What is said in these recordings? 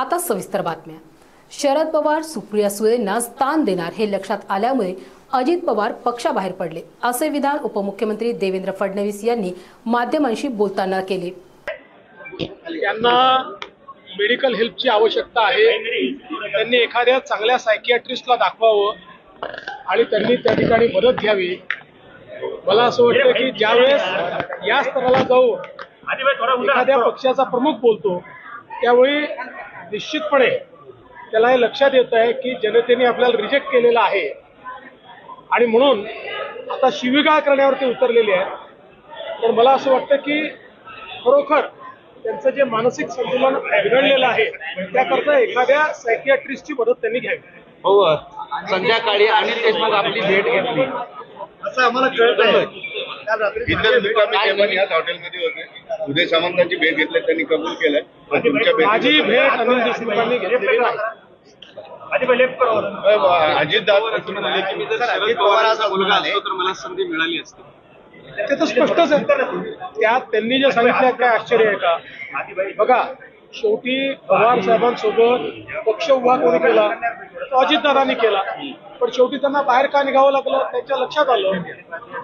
आता सविस्तर बातम्या. शरद पवार सुप्रिया सुळेंना स्थान देणार हे लक्षात आल्यामुळे अजित पवार पक्षाबाहेर पडले असे विधान उपमुख्यमंत्री देवेंद्र फडणवीस यांनी माध्यमांशी बोलताना केले. यांना मेडिकल हेल्पची आवश्यकता आहे. त्यांनी एखाद्या चांगल्या सायकियाट्रिस्टला दाखवावं आणि त्यांनी त्या ठिकाणी मदत घ्यावी. मला असं वाटतं की ज्यावेळेस या स्तराला जाऊन एखाद्या पक्षाचा प्रमुख बोलतो त्यावेळी निश्चितपणे त्याला हे लक्षात येत आहे की जनतेने आपल्याला रिजेक्ट केलेलं आहे. आणि म्हणून आता शिवीगाळ करण्यावरती उतरलेले आहेत तर मला असं वाटतं की खरोखर त्यांचं जे मानसिक संतुलन बिघडलेलं आहे त्याकरता एखाद्या सायकियाट्रिस्टची मदत त्यांनी घ्यावी. हो संध्याकाळी अनिल देशमुख आपली भेट घेतली. असं आम्हाला कळत आहे हॉटेलमध्ये होते. उदय सामंतांची भेट घेतली त्यांनी कबूल केलंय. पण तुमच्या माझी भेटी भेट अनिल देशमुखांनी घेतलेली नाही. अजित दादा तुम्ही म्हणाले की मी जर शरद पवारांचा मुलगा असतो तर मला संधी मिळाली असती ते तर स्पष्टच आहे. त्यात त्यांनी जे सांगितलं काय आश्चर्य आहे का? बघा शेवटी पवार साहेबांसोबत पक्ष उभा कोणी केला? तो अजितदादांनी केला. पण शेवटी त्यांना बाहेर का निघावं लागलं त्यांच्या लक्षात आलं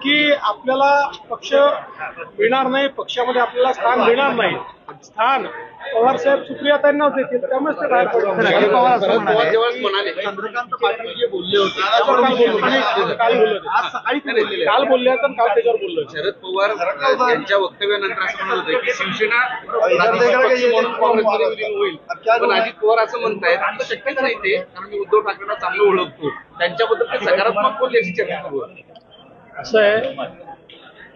की आपल्याला पक्ष मिळणार नाही पक्षामध्ये आपल्याला स्थान मिळणार नाही. स्थान पवार साहेब सुप्रियाताईंनाच देतील त्यामुळेच ते बाहेर पडले. शरद पवार शरद पवार जेव्हा म्हणाले. चंद्रकांत पाटील जे बोलले होते काल बोललो काल बोललो ते. आज सकाळी ते बोललेले काल बोलले तर काल त्याच्यावर बोललो शरद पवार यांच्या वक्तव्यानंतर असं म्हणत होते की शिवसेना प्रादेशिक पक्ष म्हणून काँग्रेसमध्ये विलीन होईल. पण अजित पवार असं म्हणतायत आता शक्यच नाही ते कारण मी उद्धव ठाकरेंना चांगलं ओळखतो. त्यांच्याबद्दल ते सकारात्मक बोलले याची चर्चा सुरू आहे असं आहे.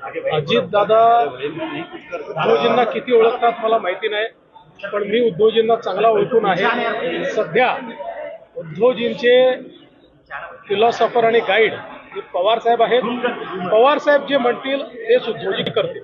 अजित दादा उद्धवजींना किती ओळखतात मला माहिती नाही पण मी उद्धवजींना चांगला ओळखून आहे. सध्या उद्धवजींचे फिलॉसॉफर आणि गाईड हे पवार साहेब आहेत. पवार साहेब जे म्हणतील तेच उद्धवजी करतील.